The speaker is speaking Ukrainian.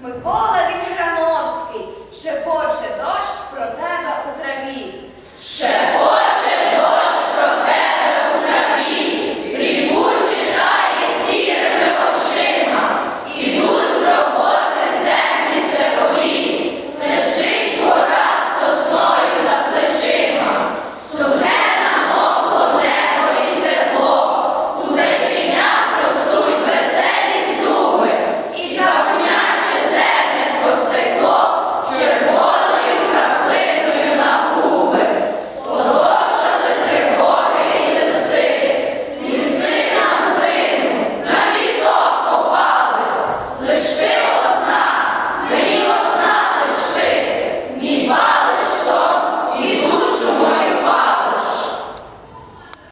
Микола Вінграновський. Ще Krishna.